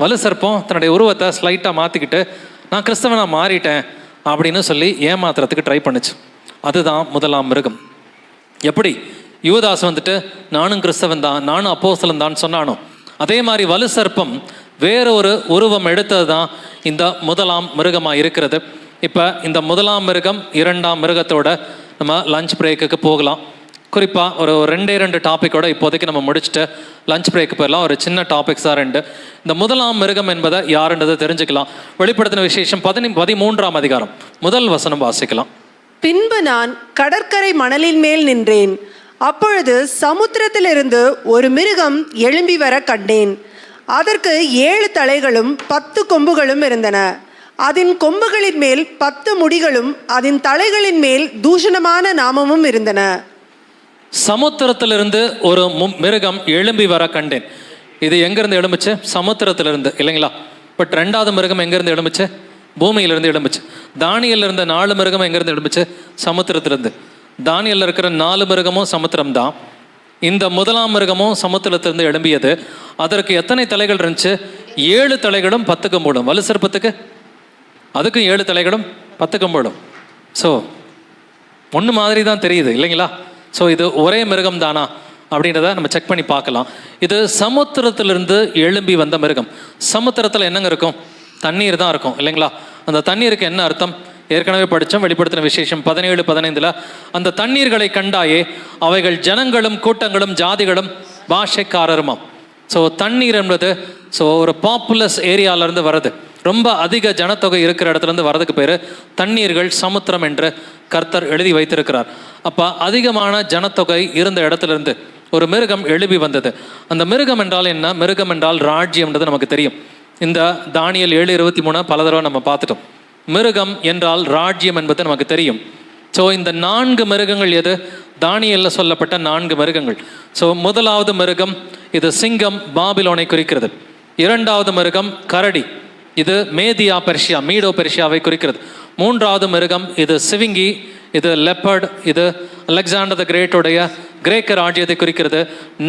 வலு சர்ப்பம் தன்னுடைய உருவத்தை ஸ்லைட்டாக மாற்றிக்கிட்டு நான் கிறிஸ்தவனாக மாறிட்டேன் அப்படின்னு சொல்லி ஏமாத்துறதுக்கு ட்ரை பண்ணுச்சு. அதுதான் முதலாம் மிருகம். எப்படி? யூதாஸ் வந்துட்டு நானும் கிறிஸ்தவன் தான் நானும் அப்போசலன் தான் சொன்னானோ. அதே மாதிரி வலு சர்ப்பம் வேற ஒரு உருவம் எடுத்தது தான் இந்த முதலாம் மிருகமாக இருக்கிறது. இப்போ இந்த முதலாம் மிருகம் இரண்டாம் மிருகத்தோட நம்ம லஞ்ச் பிரேக்குக்கு போகலாம். குறிப்பாக ஒரு ஒரு ரெண்டே ரெண்டு டாப்பிக்கோட இப்போதைக்கு நம்ம முடிச்சுட்டு லஞ்ச் பிரேக் போயிடலாம். ஒரு சின்ன டாபிக்ஸாக ரெண்டு. இந்த முதலாம் மிருகம் என்பதை யாருன்றதை தெரிஞ்சுக்கலாம். வெளிப்படுத்தின விசேஷம் பதினி பதிமூன்றாம் அதிகாரம். முதல் வசனம் வாசிக்கலாம். பின்பு நான் கடற்கரை மணலின் மேல் நின்றேன். அப்பொழுது சமுத்திரத்திலிருந்து ஒரு மிருகம் எழும்பி வர கண்டேன். அதற்கு ஏழு தலைகளும் பத்து கொம்புகளும் இருந்தன. அதன் கொம்புகளின் மேல் பத்து முடிகளும் அதன் தலைகளின் மேல் தூஷணமான நாமமும் இருந்தன. சமுத்திரத்திலிருந்து ஒரு மிருகம் எழும்பி வர கண்டேன். இது எங்கேருந்து எழும்புச்சு? சமுத்திரத்திலிருந்து இல்லைங்களா? பட் ரெண்டாவது மிருகம் எங்கேருந்து எழும்புச்சு? பூமியிலிருந்து எழும்புச்சு. தானியில் இருந்த நாலு மிருகம் எங்கேருந்து எழும்புச்சு? சமுத்திரத்திலிருந்து. தானியல்ல இருக்கிற நாலு மிருகமும் சமுத்திரம் தான் இந்த முதலாம் மிருகமும் சமுத்திரத்திலிருந்து எழும்பியது. அதற்கு எத்தனை தலைகள் இருந்துச்சு? ஏழு தலைகளும் பத்து கம்போடும் வலு சர்ப்பத்துக்கு அதுக்கும் ஏழு தலைகளும் பத்து கம்போடும் ஸோ ஒன்று மாதிரி தான் தெரியுது இல்லைங்களா? ஸோ இது ஒரே மிருகம் தானா? அப்படின்றத நம்ம செக் பண்ணி பார்க்கலாம். இது சமுத்திரத்திலிருந்து எழும்பி வந்த மிருகம். சமுத்திரத்தில் என்னங்க இருக்கும்? தண்ணீர் தான் இருக்கும் இல்லைங்களா? அந்த தண்ணீருக்கு என்ன அர்த்தம்? ஏற்கனவே படித்தோம் வெளிப்படுத்தின விசேஷம் பதினேழு பதினைந்தில் அந்த தண்ணீர்களை கண்டாயே அவைகள் ஜனங்களும் கூட்டங்களும் ஜாதிகளும் பாஷைக்காரருமாம். ஸோ தண்ணீர் என்பது ஸோ ஒரு பாப்புலஸ் ஏரியாவிலேருந்து வருது ரொம்ப அதிக ஜனத்தொகை இருக்கிற இடத்துலேருந்து வர்றதுக்கு வரதுக்கு பேர் தண்ணீர்கள் சமுத்திரம் என்று கர்த்தர் எழுதி வைத்திருக்கிறார். அப்போ அதிகமான ஜனத்தொகை இருந்த இடத்துல இருந்து ஒரு மிருகம் எழுப்பி வந்தது. அந்த மிருகம் என்றால் என்ன? மிருகம் என்றால் ராஜ்யம்ன்றது நமக்கு தெரியும். இந்த தானியல் ஏழு இருபத்தி மூணு பல தடவை நம்ம பார்த்துட்டோம். மிருகம் என்றால் ராஜ்யம் என்பது நமக்கு தெரியும். ஸோ இந்த நான்கு மிருகங்கள் எது? தானியல்ல சொல்லப்பட்ட நான்கு மிருகங்கள். ஸோ முதலாவது மிருகம் இது சிங்கம் பாபிலோனை குறிக்கிறது. இரண்டாவது மிருகம் கரடி. இது மேதியா பெர்ஷியா மீடோ பெர்ஷியாவை குறிக்கிறது. மூன்றாவது மிருகம் இது சிவிங்கி இது லெப்பர்ட் இது அலெக்சாண்டர் த கிரேட்டுடைய கிரேக்க ராஜ்யத்தை குறிக்கிறது.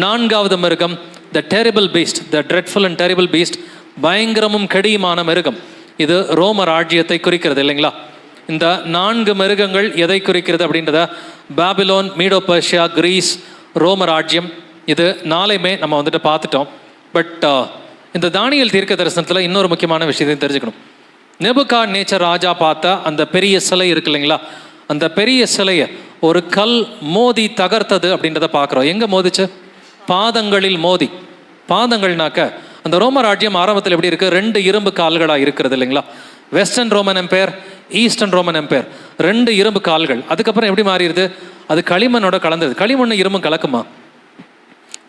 நான்காவது மிருகம் the terrible beast the dreadful and terrible beast பயங்கரமும் கெடியுமான மிருகம். இது ரோம ராஜ்யத்தை குறிக்கிறது இல்லைங்களா? இந்த நான்கு மிருகங்கள் எதை குறிக்கிறது அப்படின்றத பாபிலோன் மீடோ பர்ஷியா கிரீஸ் ரோம ராஜ்யம் இது நாளையுமே நம்ம வந்துட்டு பார்த்துட்டோம். பட் இந்த தானியல் தீர்க்க தரிசனத்தில் இன்னொரு முக்கியமான விஷயத்தையும் தெரிஞ்சுக்கணும். நெபுகா நேச்சர் ராஜா பார்த்தா அந்த பெரிய சிலை இருக்கு இல்லைங்களா? அந்த பெரிய சிலையை ஒரு கல் மோதி தகர்த்தது அப்படின்றத பார்க்குறோம். எங்கே மோதிச்சு? பாதங்களில் மோதி. பாதங்கள்னாக்க அந்த ரோம ராஜ்யம் ஆரம்பத்தில் எப்படி இருக்குது ரெண்டு இரும்பு கால்களாக இருக்கிறது இல்லைங்களா? Western Roman empire eastern Roman empire. ரெண்டு இரும்பு கால்கள். அதுக்கப்புறம் எப்படி மாறிடுது? அது களிமண்ணோட கலந்தது. களிமண்ணு இரும்பும் கலக்குமா?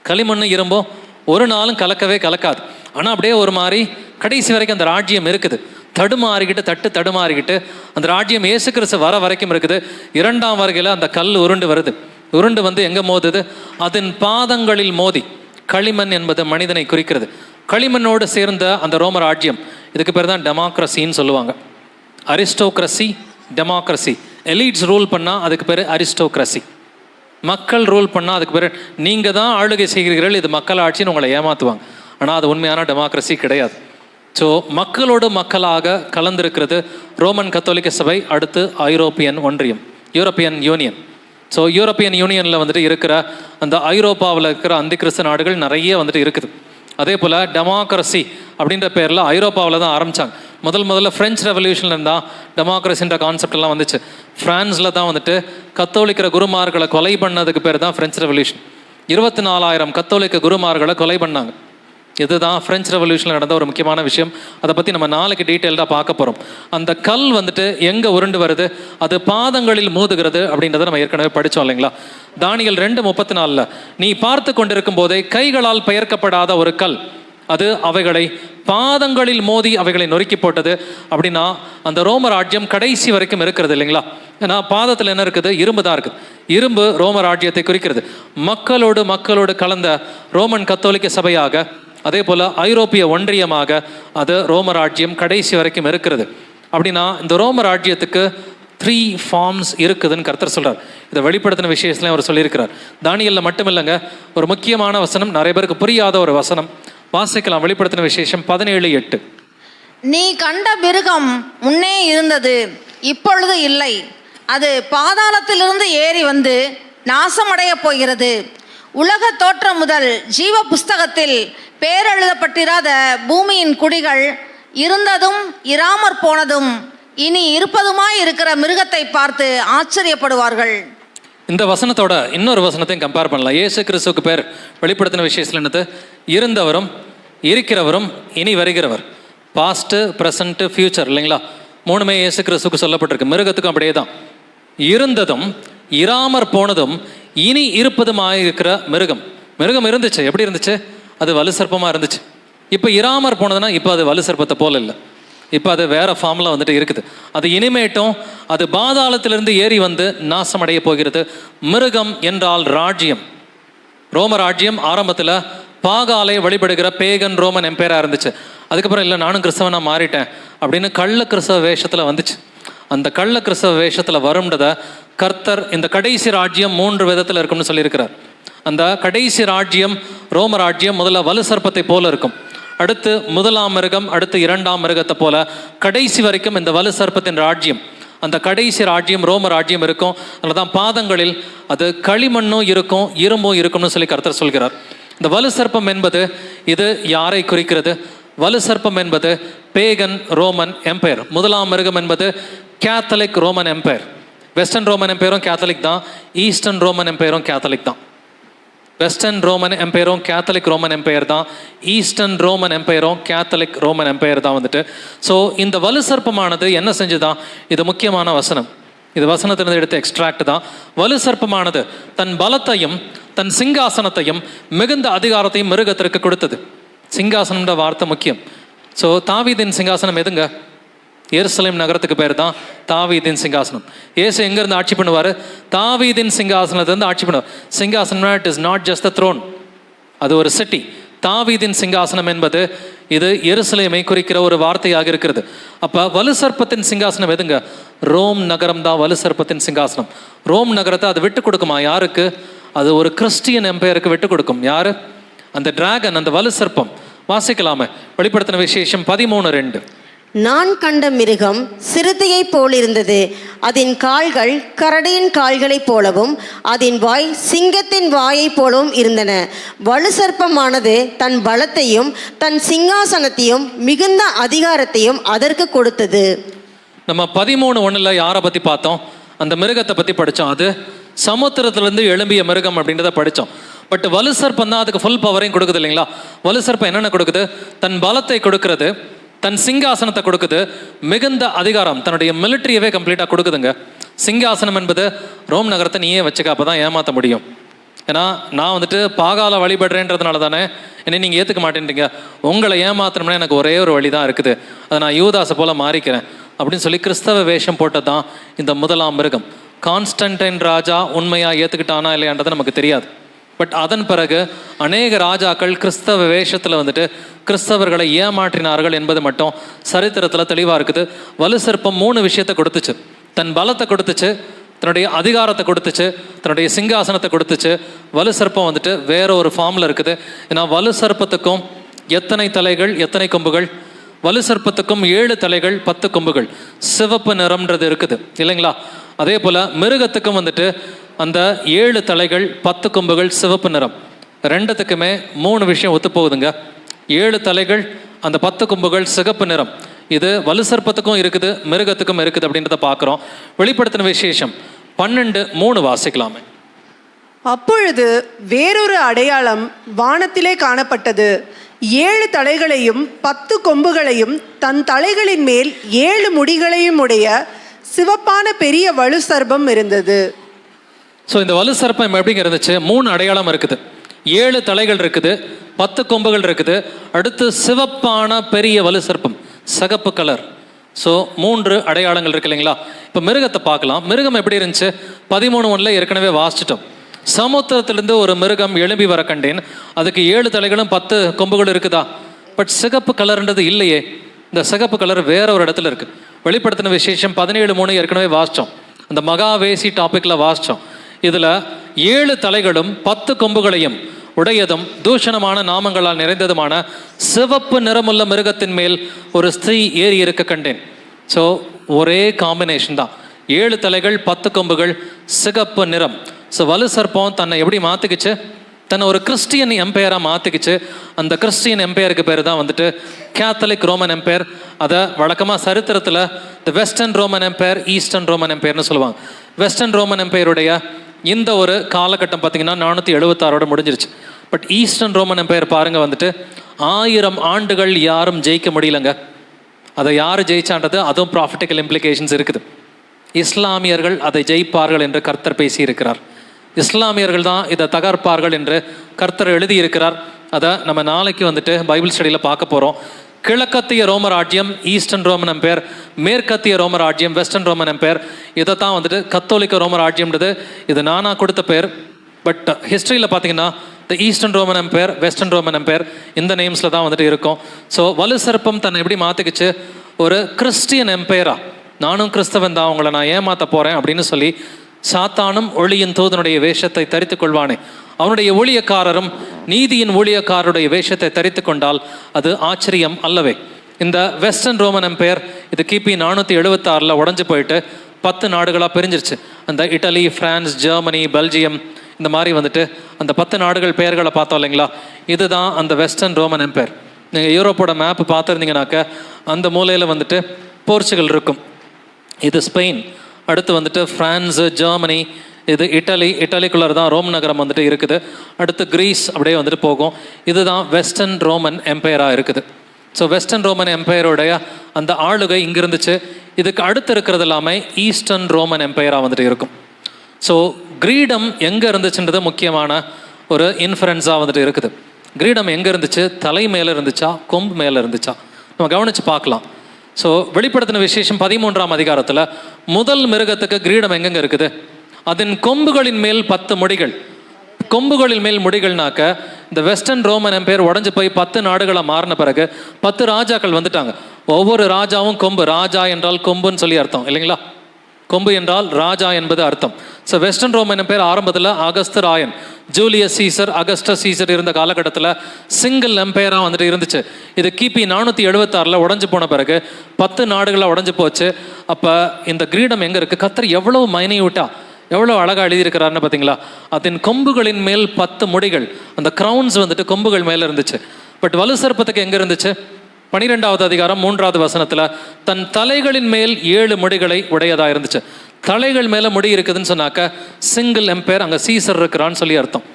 களிமண்ணு இரும்பும் ஒரு நாளும் கலக்கவே கலக்காது. ஆனால் அப்படியே ஒரு மாதிரி கடைசி வரைக்கும் அந்த ராஜ்யம் இருக்குது. தடுமாறிக்கிட்டு தட்டு தடுமாறிக்கிட்டு அந்த ராஜ்யம் இயேசு கிறிஸ்து வர வரைக்கும் இருக்குது. இரண்டாம் வருகையில் அந்த கல் உருண்டு வருது. உருண்டு வந்து எங்கே மோதுது? அதன் பாதங்களில் மோதி. களிமண் என்பது மனிதனை குறிக்கிறது. களிமண்ணோடு சேர்ந்த அந்த ரோம ராஜ்யம் இதுக்கு பேர் தான் டெமோக்ரஸின்னு சொல்லுவாங்க. Aristocracy democracy. எலீட்ஸ் ரூல் பண்ணால் அதுக்கு பேர் அரிஸ்டோக்ரஸி. மக்கள் ரூல் பண்ணால் அதுக்கு பேர் நீங்கள் தான் ஆளுகை செய்கிறீர்கள் இது மக்கள் ஆட்சின்னு உங்களை ஏமாற்றுவாங்க ஆனால் அது உண்மையான டெமோக்ரஸி கிடையாது. ஸோ மக்களோடு மக்களாக கலந்திருக்கிறது ரோமன் கத்தோலிக்க சபை அடுத்து ஐரோப்பியன் ஒன்றியம் யூரோப்பியன் யூனியன் ஸோ யூரோப்பியன் யூனியனில் வந்துட்டு இருக்கிற அந்த ஐரோப்பாவில் இருக்கிற அந்தி கிறிஸ்து நாடுகள் நிறைய வந்துட்டு இருக்குது. அதே போல் டெமோக்ரஸி அப்படின்ற பேரில் ஐரோப்பாவில் தான் ஆரம்பித்தாங்க முதல் முதல்ல ஃப்ரெஞ்ச் ரெவல்யூஷனில் இருந்தால் டெமோக்ரஸின்ற கான்செப்ட் எல்லாம் வந்துச்சு. ஃப்ரான்ஸில் தான் வந்துட்டு கத்தோலிக்கிற குருமார்களை கொலை பண்ணதுக்கு பேர் தான் ஃப்ரெஞ்ச் ரெவல்யூஷன் இருபத்தி நாலாயிரம் கத்தோலிக்க குருமார்களை கொலை பண்ணாங்க. இதுதான் ஃப்ரெஞ்ச் ரெவல்யூஷனில் நடந்த ஒரு முக்கியமான விஷயம். அதை பற்றி நம்ம நாளைக்கு டீட்டெயில்டாக பார்க்க போகிறோம் அந்த கல் வந்துட்டு எங்கே உருண்டு வருது? அது பாதங்களில் மோதுகிறது அப்படின்றத நம்ம ஏற்கனவே படித்தோம் இல்லைங்களா? தானியல் ரெண்டு முப்பத்தி நாலில் நீ பார்த்து கொண்டிருக்கும் போதே கைகளால் பெயர்க்கப்படாத ஒரு கல். அது அவைகளை பாதங்களில் மோதி அவைகளை நொறுக்கி போட்டது. அப்படின்னா அந்த ரோம ராஜ்யம் கடைசி வரைக்கும் இருக்கிறது இல்லைங்களா? ஏன்னா பாதத்தில் என்ன இருக்குது? இரும்பு தான் இருக்குது. இரும்பு ரோம ராஜ்யத்தை குறிக்கிறது. மக்களோடு மக்களோடு கலந்த ரோமன் கத்தோலிக்க சபையாக அதே போல் ஐரோப்பிய ஒன்றியமாக அது ரோம ராஜ்யம் கடைசி வரைக்கும் இருக்கிறது. அப்படின்னா இந்த ரோம ராஜ்யத்துக்கு த்ரீ ஃபார்ம்ஸ் இருக்குதுன்னு கர்த்தர் சொல்கிறார் இதை வெளிப்படுத்தின விஷயத்துலையும் அவர் சொல்லியிருக்கிறார். தானியலில் மட்டும் இல்லைங்க ஒரு முக்கியமான வசனம் நிறைய பேருக்கு புரியாத ஒரு வசனம். வாசிக்கலாம் வெளிப்படுத்தின விசேஷம் பதினேழு எட்டு. நீ கண்ட மிருகம் முன்னே இருந்தது இப்பொழுது இல்லை. அது பாதாளத்திலிருந்து ஏறி வந்து நாசமடைய போகிறது. உலக தோற்றம் முதல் ஜீவ புஸ்தகத்தில் பேரெழுதப்பட்டிராத பூமியின் குடிகள் இருந்ததும் இராமற் போனதும் இனி இருப்பதுமாய் இருக்கிற மிருகத்தை பார்த்து ஆச்சரியப்படுவார்கள். இந்த வசனத்தோட இன்னொரு வசனத்தையும் கம்பேர் பண்ணலாம். இயேசு கிறிஸ்துக்கு பேர் வெளிப்படுத்தின விஷயத்தில் என்னது? இருந்தவரும் இருக்கிறவரும் இனி வருகிறவர். பாஸ்ட்டு ப்ரெசண்ட்டு ஃபியூச்சர் இல்லைங்களா? மூணுமே இயேசு கிறிஸ்துக்கு சொல்லப்பட்டிருக்கு. மிருகத்துக்கும் அப்படியே தான் இருந்ததும் இராமற் போனதும் இனி இருப்பதுமாயிருக்கிற மிருகம். மிருகம் இருந்துச்சு. எப்படி இருந்துச்சு? அது வலு சர்ப்பமாக இருந்துச்சு. இப்போ இராமற் போனதுன்னா இப்போ அது வலு சர்ப்பத்தை போல இல்லை. இப்போ அது வேற ஃபார்மில் வந்துட்டு இருக்குது. அது இனிமேட்டும் அது பாதாளத்திலிருந்து ஏறி வந்து நாசமடைய போகிறது. மிருகம் என்றால் ராஜ்யம். ரோம ராஜ்யம் ஆரம்பத்தில் பாகாலை வழிபடுகிற பேகன் ரோமன் எம்பையராக இருந்துச்சு. அதுக்கப்புறம் இல்லை நானும் கிறிஸ்தவனாக மாறிட்டேன் அப்படின்னு கள்ள கிறிஸ்தவ வேஷத்தில் வந்துச்சு. அந்த கள்ள கிறிஸ்தவ வேஷத்தில் வரும்ன்றதை கர்த்தர் இந்த கடைசி ராஜ்யம் மூன்று விதத்தில் இருக்கும்னு சொல்லியிருக்கிறார். அந்த கடைசி ராஜ்யம் ரோம ராஜ்யம் முதல்ல வலு சர்ப்பத்தை போல இருக்கும். அடுத்து முதலாம் மிருகம் அடுத்து இரண்டாம் மிருகத்தை போல கடைசி வரைக்கும் இந்த வலு சர்ப்பத்தின் ராஜ்யம். அந்த கடைசி ராஜ்யம் ரோம ராஜ்யம் இருக்கும். அதில் தான் பாதங்களில் அது களிமண்ணும் இருக்கும் இரும்பும் இருக்கும்னு சொல்லி கர்த்தர் சொல்கிறார். இந்த வலு சர்ப்பம் என்பது இது யாரை குறிக்கிறது? வலு சர்ப்பம் என்பது பேகன் ரோமன் எம்பையர். முதலாம் மிருகம் என்பது Catholic Roman empire western Roman எம்பையரும் Catholic தான். ஈஸ்டர்ன் ரோமன் எம்பையரும் கேத்தலிக் தான். வெஸ்டர்ன் ரோமன் எம்பையரும் கேத்தலிக் ரோமன் எம்பையர் தான். ஈஸ்டர்ன் ரோமன் எம்பையரும் கேத்தலிக் ரோமன் எம்பையர் தான் வந்துட்டு. ஸோ இந்த வலு சர்ப்பமானது என்ன செஞ்சுதான்? இது முக்கியமான வசனம். இது வசனத்திலிருந்து எடுத்த எக்ஸ்ட்ராக்ட் தான். வலு சர்ப்பமானது தன் பலத்தையும் தன் சிங்காசனத்தையும் மிகுந்த அதிகாரத்தையும் மிருகத்திற்கு கொடுத்தது. சிங்காசனம்ன்ற வார்த்தை முக்கியம். ஸோ தாவீதின் சிங்காசனம் எதுங்க? எருசலேம் நகரத்துக்கு பேர் தான் தாவீதின் சிங்காசனம். ஏசு எங்கேருந்து ஆட்சி பண்ணுவார்? தாவீதின் சிங்காசனத்திலிருந்து ஆட்சி பண்ணுவார். சிங்காசனம்னா it is not just the throne அது ஒரு சிட்டி தாவீதின் சிங்காசனம் என்பது இது எருசலேமை குறிக்கிற ஒரு வார்த்தையாக இருக்கிறது. அப்போ வலு சர்ப்பத்தின் சிங்காசனம் எதுங்க? ரோம் நகரம் தான் வலு சர்ப்பத்தின் சிங்காசனம். ரோம் நகரத்தை அது விட்டு கொடுக்குமா? யாருக்கு? அது ஒரு கிறிஸ்டியன் எம்பையருக்கு விட்டு கொடுக்கும். யார்? அந்த டிராகன் அந்த வலு சர்ப்பம் வாசிக்கலாமே. வெளிப்படுத்தின விசேஷம் பதிமூணு ரெண்டு. நான் கண்ட மிருகம் சிறுத்தையைப் போலிருந்தது. அதன் கால்கள் கரடியின் கால்களைப் போலவும் அதன் வாய் சிங்கத்தின் வாயைப் போலவும் இருந்தன. வலு சர்ப்பமானது தன் பலத்தையும் தன் சிங்காசனத்தையும் மிகுந்த அதிகாரத்தையும் அதற்கு கொடுத்தது. நம்ம பதிமூணு ஒன்றில் யாரை பற்றி பார்த்தோம்? அந்த மிருகத்தை பற்றி படித்தோம். அது சமுத்திரத்துலேருந்து எழும்பிய மிருகம் அப்படின்றத படித்தோம். பட் வலு சர்ப்பம் தான் அதுக்கு ஃபுல் பவரையும் கொடுக்குது இல்லைங்களா? வலு சர்ப்பம் என்னென்ன கொடுக்குது? தன் பலத்தை கொடுக்கறது. தன் சிங்காசனத்தை கொடுக்குது. மிகுந்த அதிகாரம். தன்னுடைய மிலிட்ரியவே கம்ப்ளீட்டாக கொடுக்குதுங்க. சிங்காசனம் என்பது ரோம் நகரத்தை நீயே வச்சுக்க அப்போ தான் ஏமாற்ற முடியும். ஏன்னா நான் வந்துட்டு பாகால வழிபடுறேன்றதுனால தானே என்னை நீங்கள் ஏற்றுக்க மாட்டேன்றீங்க. உங்களை ஏமாத்தணும்னா எனக்கு ஒரே ஒரு வழி தான் இருக்குது. அதை நான் யூதாசை போல் மாறிக்கிறேன். அப்படின்னு சொல்லி கிறிஸ்தவ வேஷம் போட்டது தான் இந்த முதலாம் மிருகம். கான்ஸ்டன்டைன் ராஜா உண்மையாக ஏற்றுக்கிட்டானா இல்லையான்றது நமக்கு தெரியாது. பட் அதன் பிறகு அநேக ராஜாக்கள் கிறிஸ்தவ வேஷத்தில் வந்துட்டு கிறிஸ்தவர்களை ஏமாற்றினார்கள் என்பது மட்டும் சரித்திரத்தில் தெளிவாக இருக்குது. வலு சிற்பம் மூணு விஷயத்தை கொடுத்துச்சு. தன் பலத்தை கொடுத்துச்சு தன்னுடைய அதிகாரத்தை கொடுத்துச்சு தன்னுடைய சிங்காசனத்தை கொடுத்துச்சு. வலு சர்ப்பம் வந்துட்டு வேற ஒரு ஃபார்மில் இருக்குது. ஏன்னா வலு சர்ப்பத்துக்கும் எத்தனை தலைகள் எத்தனை கொம்புகள்? வலு சர்ப்பத்துக்கும் ஏழு தலைகள் பத்து கொம்புகள். சிவப்பு நிறம்ன்றது இருக்குது. இல்லைங்களா? அதே போல் மிருகத்துக்கும் வந்துட்டு அந்த ஏழு தலைகள் பத்து கொம்புகள் சிவப்பு நிறம். ரெண்டுத்துக்குமே மூணு விஷயம் ஒத்து போகுதுங்க ஏழு தலைகள் அந்த பத்து கொம்புகள் சிகப்பு நிறம். இது வலு சர்ப்பத்துக்கும் இருக்குது மிருகத்துக்கும் இருக்குது அப்படின்றத பார்க்குறோம். வெளிப்படுத்தின விசேஷம் பன்னெண்டு மூணு வாசிக்கலாமே. அப்பொழுது வேறொரு அடையாளம் வானத்திலே காணப்பட்டது. ஏழு தலைகளையும் பத்து கொம்புகளையும் தன் தலைகளின் மேல் ஏழு முடிகளையும் உடைய சிவப்பான பெரிய வலு சர்ப்பம் இருந்தது. ஸோ இந்த வலு சர்ப்பம் எப்படிங்க இருந்துச்சு? மூணு அடையாளம் இருக்குது. ஏழு தலைகள் இருக்குது. பத்து கொம்புகள் இருக்குது. அடுத்து சிவப்பான பெரிய வலு சர்ப்பம் சகப்பு கலர். ஸோ மூன்று அடையாளங்கள் இருக்கு இல்லைங்களா? இப்போ மிருகத்தை பார்க்கலாம். மிருகம் எப்படி இருந்துச்சு? பதிமூணு ஒன்றில் ஏற்கனவே வாசிச்சிட்டோம். சமுத்திரத்திலிருந்து ஒரு மிருகம் எழும்பி வர கண்டேன். அதுக்கு ஏழு தலைகளும் பத்து கொம்புகளும் இருக்குதா? பட் சிகப்பு கலர்ன்றது இல்லையே. இந்த சிகப்பு கலர் வேற ஒரு இடத்துல இருக்குது வெளிப்படுத்தின விசேஷம் பதினேழு மூணு ஏற்கனவே வாசித்தோம் அந்த மகாவேசி டாப்பிக்கில் வாசித்தோம் இதில் ஏழு தலைகளும் பத்து கொம்புகளையும் உடையதும் தூஷணமான நாமங்களால் நிறைந்ததுமான சிவப்பு நிறமுள்ள மிருகத்தின் மேல் ஒரு ஸ்திரீ ஏறி இருக்க கண்டேன். ஸோ ஒரே காம்பினேஷன் தான். ஏழு தலைகள் பத்து கொம்புகள் சிகப்பு நிறம். ஸோ வலு சர்ப்பம் தன்னை எப்படி மாற்றிக்கிச்சு தன்னை ஒரு கிறிஸ்டியன் எம்பையராக மாற்றிக்கிச்சு அந்த கிறிஸ்டியன் எம்பையருக்கு பேர் தான் வந்துட்டு கேத்தலிக் ரோமன் எம்பையர் அதை வழக்கமாக சரித்திரத்தில் the western Roman empire eastern Roman எம்பையர்னு சொல்லுவாங்க. வெஸ்டர்ன் ரோமன் எம்பையருடைய இந்த ஒரு காலகட்டம் பார்த்தீங்கன்னா நானூற்றி எழுபத்தாறோட முடிஞ்சிருச்சு. பட் ஈஸ்டர்ன் ரோமன் எம்பையர் பாருங்கள் வந்துட்டு ஆயிரம் ஆண்டுகள் யாரும் ஜெயிக்க முடியலங்க. அதை யார் ஜெயிச்சான்றது? அதுவும் ப்ராஃபிட்டிக்கல் இம்ப்ளிகேஷன்ஸ் இருக்குது. இஸ்லாமியர்கள் அதை ஜெயிப்பார்கள் என்று கர்த்தர் பேசியிருக்கிறார். இஸ்லாமியர்கள் தான் இதை தகர்ப்பார்கள் என்று கர்த்தர் எழுதியிருக்கிறார். அதை நம்ம நாளைக்கு வந்துட்டு பைபிள் ஸ்டடியில் பார்க்க போகிறோம் கிழக்கத்திய ரோமர் ராஜ்யம் ஈஸ்டர்ன் ரோமன் எம்பையர் மேற்கத்திய ரோமர் ராஜ்யம் வெஸ்டர்ன் ரோமன் எம்பையர் இதை தான் வந்துட்டு கத்தோலிக்க ரோமர் ராஜ்யம்ன்றது. இது நானாக கொடுத்த பேர். பட் ஹிஸ்ட்ரியில் பார்த்தீங்கன்னா the eastern Roman empire western Roman empire இந்த நேம்ஸில் தான் வந்துட்டு இருக்கும். ஸோ வலு சர்ப்பம் தன்னை எப்படி மாற்றிக்கிச்சு ஒரு கிறிஸ்டியன் எம்பையரா நானும் கிறிஸ்தவன் தான் அவங்கள நான் ஏமாற்ற போகிறேன் அப்படின்னு சொல்லி சாத்தானும் ஒளியின் தூதனுடைய வேஷத்தை தரித்து கொள்வானே. அவனுடைய ஊழியக்காரரும் நீதியின் ஊழியக்காரருடைய வேஷத்தை தரித்து கொண்டால் அது ஆச்சரியம் அல்லவே. இந்த வெஸ்டர்ன் ரோமன் எம்பையர் இது கிபி நானூற்றி எழுபத்தாறில் உடஞ்சு போயிட்டு பத்து நாடுகளாக பிரிஞ்சிருச்சு. அந்த இட்டலி ஃப்ரான்ஸ் ஜெர்மனி பெல்ஜியம் இந்த மாதிரி வந்துட்டு அந்த பத்து நாடுகள் பெயர்களை பார்த்தோம் இல்லைங்களா? இதுதான் அந்த வெஸ்டர்ன் ரோமன் எம்பையர். நீங்கள் யூரோப்போட மேப் பார்த்துருந்தீங்கனாக்க அந்த மூலையில் வந்துட்டு போர்ச்சுகல் இருக்கும். இது ஸ்பெயின். அடுத்து வந்துட்டு ஃப்ரான்ஸு ஜெர்மனி இது இட்டலி இட்டலிக்குள்ளே தான் ரோம் நகரம் வந்துட்டு இருக்குது. அடுத்து கிரீஸ் அப்படியே வந்துட்டு போகும். இதுதான் வெஸ்டர்ன் ரோமன் எம்பையராக இருக்குது. ஸோ வெஸ்டர்ன் ரோமன் எம்பையருடைய அந்த ஆளுகை இங்கே இருந்துச்சு இதுக்கு அடுத்து இருக்கிறது எல்லாமே ஈஸ்டர்ன் ரோமன் எம்பையராக வந்துட்டு இருக்கும். ஸோ கிரீடம் எங்கே இருந்துச்சுன்றது முக்கியமான ஒரு இன்ஃபரன்ஸாக வந்துட்டு இருக்குது. கிரீடம் எங்கே இருந்துச்சு? தலை மேலே இருந்துச்சா? கொம்பு மேலே இருந்துச்சா? நம்ம கவனித்து பார்க்கலாம். ஸோ வெளிப்படுத்தின விசேஷம் பதிமூன்றாம் அதிகாரத்தில் முதல் மிருகத்துக்கு கிரீடம் எங்கெங்கே இருக்குது? அதன் கொம்புகளின் மேல் பத்து முடிகள். கொம்புகளின் மேல் முடிகள்னாக்க இந்த வெஸ்டர்ன் ரோமன் எம்பையர் உடஞ்சு போய் பத்து நாடுகளாக மாறின பிறகு பத்து ராஜாக்கள் வந்துட்டாங்க. ஒவ்வொரு ராஜாவும் கொம்பு. ராஜா என்றால் கொம்புன்னு சொல்லி அர்த்தம் இல்லைங்களா? கொம்பு என்றால் ராஜா என்பது அர்த்தம். ஸோ வெஸ்டர்ன் ரோமன் பேர் ஆரம்பத்தில் அகஸ்து ராயன் ஜூலியஸ் சீசர் அகஸ்ட சீசர் இருந்த காலகட்டத்தில் சிங்கிள் எம்பையராக வந்துட்டு இருந்துச்சு. இது கிபி நானூற்றி எழுபத்தாறில் உடஞ்சு போன பிறகு பத்து நாடுகளாக உடஞ்சு போச்சு. அப்போ இந்த கிரீடம் எங்கே இருக்குது கத்தர் எவ்வளவு மைனியூட்டா எவ்வளோ அழகாக எழுதியிருக்கிறாருன்னு பார்த்தீங்களா? அதன் கொம்புகளின் மேல் பத்து முடிகள். அந்த க்ரௌன்ஸ் வந்துட்டு கொம்புகள் மேலே இருந்துச்சு. பட் வலு சர்ப்பத்துக்கு எங்கே இருந்துச்சு? பனிரெண்டாவது அதிகாரம் மூன்றாவது வசனத்தில் தன் தலைகளின் மேல் ஏழு முடிகளை உடையதாக இருந்துச்சு. தலைகள் மேலே முடி இருக்குதுன்னு சொன்னாக்க சிங்கிள் எம்பையர் அங்கே சீசர் இருக்கிறான்னு சொல்லி அர்த்தம்.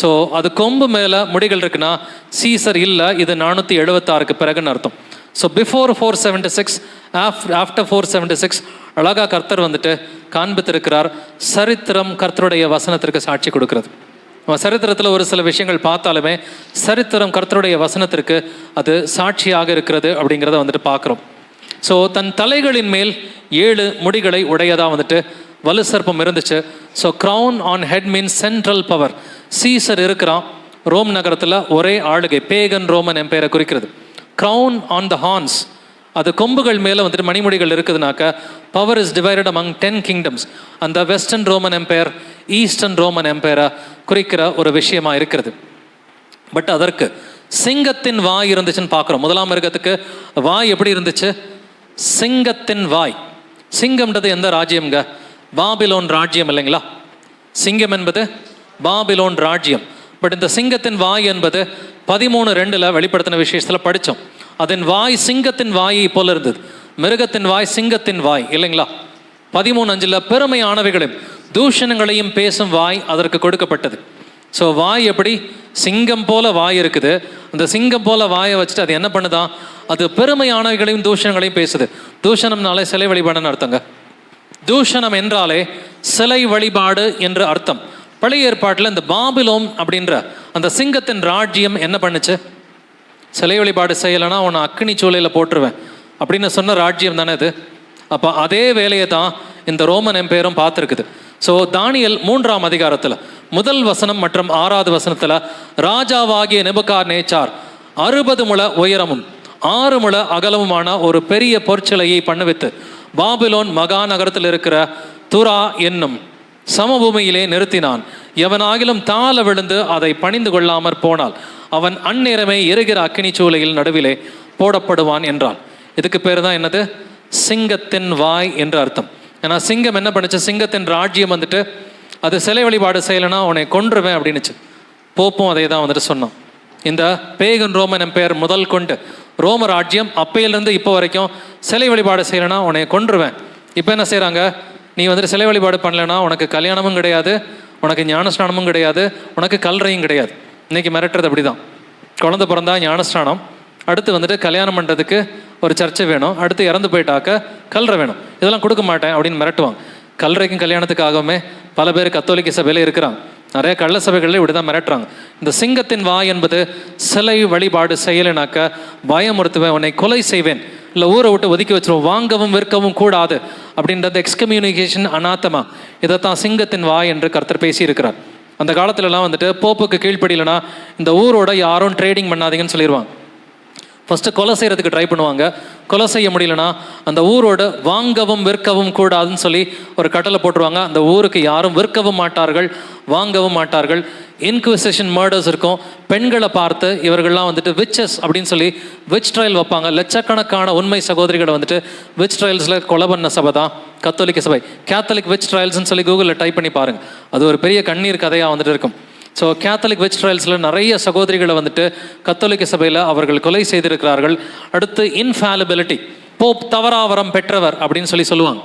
ஸோ அது கொம்பு மேலே முடிகள் இருக்குன்னா சீசர் இல்லை இது நானூற்றி எழுபத்தாறுக்கு பிறகுன்னு அர்த்தம். So before four seventy six after four seventy six அழகாக கர்த்தர் வந்துட்டு காண்பித்திருக்கிறார். சரித்திரம் கர்த்தருடைய வசனத்திற்கு சாட்சி கொடுக்கிறது. நம்ம சரித்திரத்தில் ஒரு சில விஷயங்கள் பார்த்தாலுமே சரித்திரம் கர்த்தருடைய வசனத்திற்கு அது சாட்சியாக இருக்கிறது அப்படிங்கிறத வந்துட்டு பார்க்குறோம். ஸோ தன் தலைகளின் மேல் ஏழு முடிகளை உடையதாக வந்துட்டு வலு சர்ப்பம் இருந்துச்சு. So crown on head mean central power Caesar இருக்கிறான். ரோம் நகரத்தில் ஒரே ஆளுகை. பேகன் ரோமன் எம்பையரை குறிக்கிறது. க்ரௌன் ஆன் த ஹார்ன்ஸ் அது கொம்புகள் மேலே வந்துட்டு மணிமுடிகள் இருக்குதுனாக்கா power is divided among ten kingdoms அந்த western Roman empire eastern Roman எம்பையரை குறிக்கிற ஒரு விஷயமா இருக்கிறது. பட் அதற்கு சிங்கத்தின் வாய் இருந்துச்சுன்னு பார்க்குறோம். முதலாம் மிருகத்துக்கு வாய் எப்படி இருந்துச்சு? சிங்கத்தின் வாய். சிங்கம்ன்றது எந்த ராஜ்யம்ங்க? பாபிலோன் ராஜ்யம் இல்லைங்களா? சிங்கம் என்பது பாபிலோன் ராஜ்யம். பட் இந்த சிங்கத்தின் வாய் என்பது பதிமூணு ரெண்டில் வெளிப்படுத்தின விஷயத்தில் படித்தோம் அதன் வாய் சிங்கத்தின் வாயை போல இருந்தது. மிருகத்தின் வாய் சிங்கத்தின் வாய் இல்லைங்களா? பதிமூணு அஞ்சில் பெருமையானவைகளையும் தூஷணங்களையும் பேசும் வாய் அதற்கு கொடுக்கப்பட்டது. ஸோ வாய் எப்படி? சிங்கம் போல வாய் இருக்குது. அந்த சிங்கம் போல வாயை வச்சுட்டு அது என்ன பண்ணுதான் அது பெருமையானவைகளையும் தூஷணங்களையும் பேசுது. தூஷணம்னாலே சிலை வழிபாடுன்னு அர்த்தங்க. தூஷணம் என்றாலே சிலை வழிபாடு என்று அர்த்தம். பழைய ஏற்பாட்டில் இந்த பாபிலோம் அப்படின்ற அந்த சிங்கத்தின் ராஜ்யம் என்ன பண்ணுச்சு? சிலை வழிபாடு செய்யலைன்னா உன்னை அக்னி சூளையில் போட்டுருவேன். அப்படின்னு சொன்ன ராஜ்யம் தானே இது? அப்போ அதே வேலையை தான் இந்த ரோமன் எம்பையரும் பார்த்துருக்குது. ஸோ தானியல் மூன்றாம் அதிகாரத்தில் முதல் வசனம் மற்றும் ஆறாவது வசனத்தில் ராஜாவாகிய நெபுகார் நேச்சார் அறுபது முழ உயரமும் ஆறு முழ அகலமுமான ஒரு பெரிய பொற்சிலையை பண்ணுவித்து பாபிலோன் மகாநகரத்தில் இருக்கிற துரா என்னும் சமபூமியிலே நிறுத்தினான். எவனாகிலும் தாழ விழுந்து அதை பணிந்து கொள்ளாமற் போனால் அவன் அந்நேரமே எருகிற அக்கினி சூளையில் நடுவிலே போடப்படுவான் என்றான். இதுக்கு பேர் தான் என்னது? சிங்கத்தின் வாய் என்று அர்த்தம். ஏன்னா சிங்கம் என்ன பண்ணுச்சு? சிங்கத்தின் ராஜ்யம் வந்துட்டு அது சிலை வழிபாடு செய்யலைன்னா உன்னை கொன்றுவேன் அப்படின்னுச்சு. போப்பும் அதே தான் வந்துட்டு சொன்னான். இந்த பேகன் ரோமன் எம்பையர் முதல் கொண்டு. ரோம ராஜ்யம் அப்பையிலேருந்து இப்போ வரைக்கும் சிலை வழிபாடு செய்யலைன்னா உன்னை கொன்றுவேன். இப்போ என்ன செய்கிறாங்க நீ வந்துட்டு சிலை வழிபாடு பண்ணலைன்னா உனக்கு கல்யாணமும் கிடையாது உனக்கு ஞானஸ்நானமும் கிடையாது உனக்கு கல்றையும் கிடையாது. இன்னைக்கு மிரட்டுறது அப்படிதான். குழந்த பிறந்தா ஞானஸ்நானம் அடுத்து வந்துட்டு கல்யாணம் பண்ணுறதுக்கு ஒரு சர்ச்சை வேணும் அடுத்து இறந்து போயிட்டாக்க கல்ற வேணும். இதெல்லாம் கொடுக்க மாட்டேன் அப்படின்னு மிரட்டுவாங்க. கல்றைக்கும் கல்யாணத்துக்காகவுமே பல பேர் கத்தோலிக்க சபையில் இருக்கிறாங்க. நிறைய கள்ள சபைகளில் இப்படி தான் மிரட்டுறாங்க. இந்த சிங்கத்தின் வாய் என்பது சிலை வழிபாடு செய்யலைனாக்க பயமுறுத்துவேன் உன்னை கொலை செய்வேன். இல்லை ஊரை விட்டு ஒதுக்கி வச்சிருவோம். வாங்கவும் விற்கவும் கூடாது. அப்படின்றது எக்ஸ்கம்யூனிகேஷன் அனாத்தமா. இதைத்தான் சிங்கத்தின் வாய் என்று கர்த்தர் பேசியிருக்கிறார். அந்த காலத்துலலாம் வந்துட்டு போப்புக்கு கீழ்ப்படியிலனா இந்த ஊரோட யாரும் ட்ரேடிங் பண்ணாதீங்கன்னு சொல்லிடுவாங்க ஃபஸ்ட்டு கொலை செய்கிறதுக்கு ட்ரை பண்ணுவாங்க. கொலை செய்ய முடியலனா அந்த ஊரோட வாங்கவும் விற்கவும் கூடாதுன்னு சொல்லி ஒரு கட்டளை போட்டுருவாங்க. அந்த ஊருக்கு யாரும் விற்கவும் மாட்டார்கள். வாங்கவும் மாட்டார்கள். இன்குவிசேஷன் மர்டர்ஸ் இருக்கும். பெண்களை பார்த்து இவர்கள்லாம் வந்துட்டு விச்சஸ் அப்படின்னு சொல்லி விச் ட்ரையல் வைப்பாங்க. லட்சக்கணக்கான உண்மை சகோதரிகளை வந்துட்டு விச் ட்ரையல்ஸில் கொலை பண்ண சபை தான் கத்தோலிக்க சபை. கேத்தலிக் விச் ட்ரையல்ஸ்னு சொல்லி கூகுளில் டைப் பண்ணி பாருங்கள் அது ஒரு பெரிய கண்ணீர் கதையாக வந்துட்டு இருக்கும். ஸோ கேத்தலிக் வெஜ் ட்ரையல்ஸில் நிறைய சகோதரிகளை வந்துட்டு கத்தோலிக்க சபையில் அவர்கள் கொலை செய்திருக்கிறார்கள். அடுத்து இன்ஃபாலிபிலிட்டி போப் தவறாவரம் பெற்றவர் அப்படின்னு சொல்லி சொல்லுவாங்க.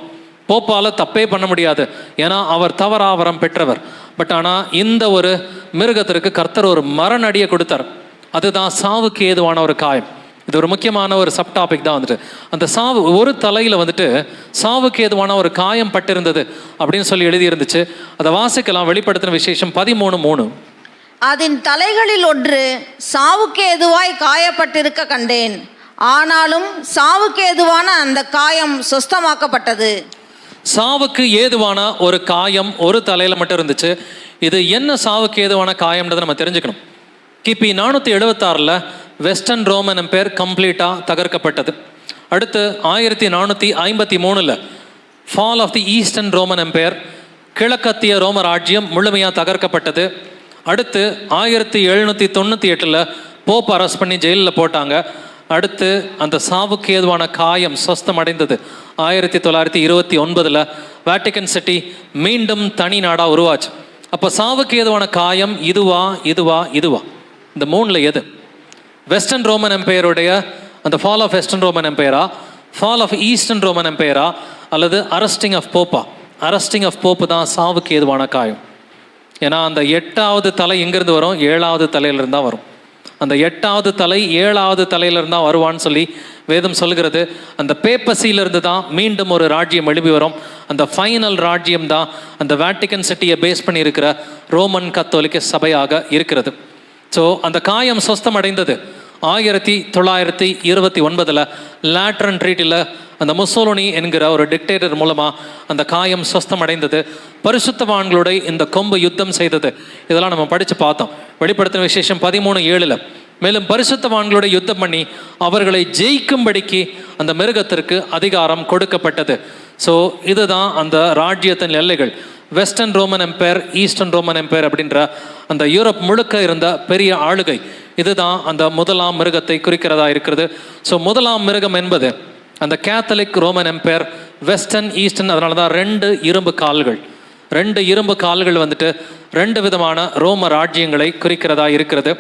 போப்பால் தப்பே பண்ண முடியாது. ஏன்னா அவர் தவறாவரம் பெற்றவர். பட் ஆனால் இந்த ஒரு மிருகத்திற்கு கர்த்தர் ஒரு மரணடியை கொடுத்தார். அதுதான் சாவுக்கு ஏதுவான ஒரு காயம். இது ஒரு முக்கியமான ஒரு சப் டாபிக் தான் வந்துட்டு. அந்த சாவு ஒரு தலையில் வந்துட்டு சாவுக்கு ஏதுவான ஒரு காயம் பட்டிருந்தது அப்படின்னு சொல்லி எழுதியிருந்துச்சு. அதை வாசிக்கலாம் வெளிப்படுத்தின விசேஷம் பதிமூணு மூணு. அதன் தலைகளில் ஒன்று சாவுக்கு எதுவாய் காயப்பட்டிருக்க கண்டேன். ஆனாலும் சாவுக்கு எதுவான அந்த காயம் சொஸ்தமாக்கப்பட்டது. சாவுக்கு ஏதுவான ஒரு காயம் ஒரு தலையில் மட்டும் இருந்துச்சு. இது என்ன சாவுக்கு ஏதுவான காயம்ன்றதை நம்ம தெரிஞ்சுக்கணும். கிபி நானூற்றி எழுபத்தாறில் வெஸ்டர்ன் ரோமன் எம்பையர் கம்ப்ளீட்டாக தகர்க்கப்பட்டது. அடுத்து ஆயிரத்தி நானூற்றி ஐம்பத்தி மூணில் fall of the eastern Roman empire கிழக்கத்திய ரோம ராஜ்யம் முழுமையாக தகர்க்கப்பட்டது. அடுத்து ஆயிரத்தி எழுநூற்றி தொண்ணூற்றி எட்டில் போப் அரெஸ்ட் பண்ணி ஜெயிலில் போட்டாங்க. அடுத்து அந்த சாவுக்கு ஏதுவான காயம் சொஸ்தம் அடைந்தது ஆயிரத்தி தொள்ளாயிரத்தி இருபத்தி ஒன்பதில் வேட்டிக்கன் சிட்டி மீண்டும் தனி நாடாக உருவாச்சு. அப்போ சாவுக்கு ஏதுவான காயம் இதுவா இதுவா இதுவா? இந்த மூணில் எது? வெஸ்டர்ன் ரோமன் எம்பையருடைய அந்த ஃபால் ஆஃப் வெஸ்டர்ன் ரோமன் எம்பையரா ஃபால் ஆஃப் ஈஸ்டர்ன் ரோமன் எம்பையரா அல்லது அரஸ்டிங் ஆஃப் போப்பா அரஸ்டிங் ஆஃப் போப்பு தான் சாவுக்கு ஏதுவான காயம். ஏன்னா அந்த எட்டாவது தலை எங்கேருந்து வரும்? ஏழாவது தலையிலிருந்து தான் வரும். அந்த எட்டாவது தலை ஏழாவது தலையிலிருந்து தான் வருவான்னு சொல்லி வேதம் சொல்கிறது அந்த பேப்பசியிலிருந்து தான் மீண்டும் ஒரு ராஜ்யம் எழுப்பி வரும். அந்த ஃபைனல் ராஜ்யம் தான் அந்த வேட்டிக்கன் சிட்டியை பேஸ் பண்ணி இருக்கிற ரோமன் கத்தோலிக்க சபையாக இருக்கிறது. ஸோ அந்த காயம் சொஸ்தம் அடைந்தது ஆயிரத்தி தொள்ளாயிரத்தி இருபத்தி ஒன்பதில் லேட்ரன் ட்ரீட்டில் அந்த முசோலோனி என்கிற ஒரு டிக்டேட்டர் மூலமாக அந்த காயம் சுஸ்தமடைந்தது பரிசுத்தவான்களோட இந்த கொம்பு யுத்தம் செய்தது. இதெல்லாம் நம்ம படித்து பார்த்தோம். வெளிப்படுத்தின விசேஷம் பதிமூணு ஏழில். மேலும் பரிசுத்தவான்களோட யுத்தம் பண்ணி அவர்களை ஜெயிக்கும்படிக்கு அந்த மிருகத்திற்கு அதிகாரம் கொடுக்கப்பட்டது. ஸோ இதுதான் அந்த ராஜ்யத்தின் எல்லைகள். Western Roman empire eastern Roman empire அப்படின்ற அந்த யூரோப் முழுக்க இருந்த பெரிய ஆளுகை. இதுதான் அந்த முதலாம் மிருகத்தை குறிக்கிறதா இருக்கிறது. ஸோ முதலாம் மிருகம் என்பது அந்த Catholic Roman empire western eastern அதனால தான் ரெண்டு இரும்பு கால்கள். ரெண்டு இரும்பு கால்கள் வந்துட்டு ரெண்டு விதமான ரோம ராஜ்யங்களை குறிக்கிறதா இருக்கிறது.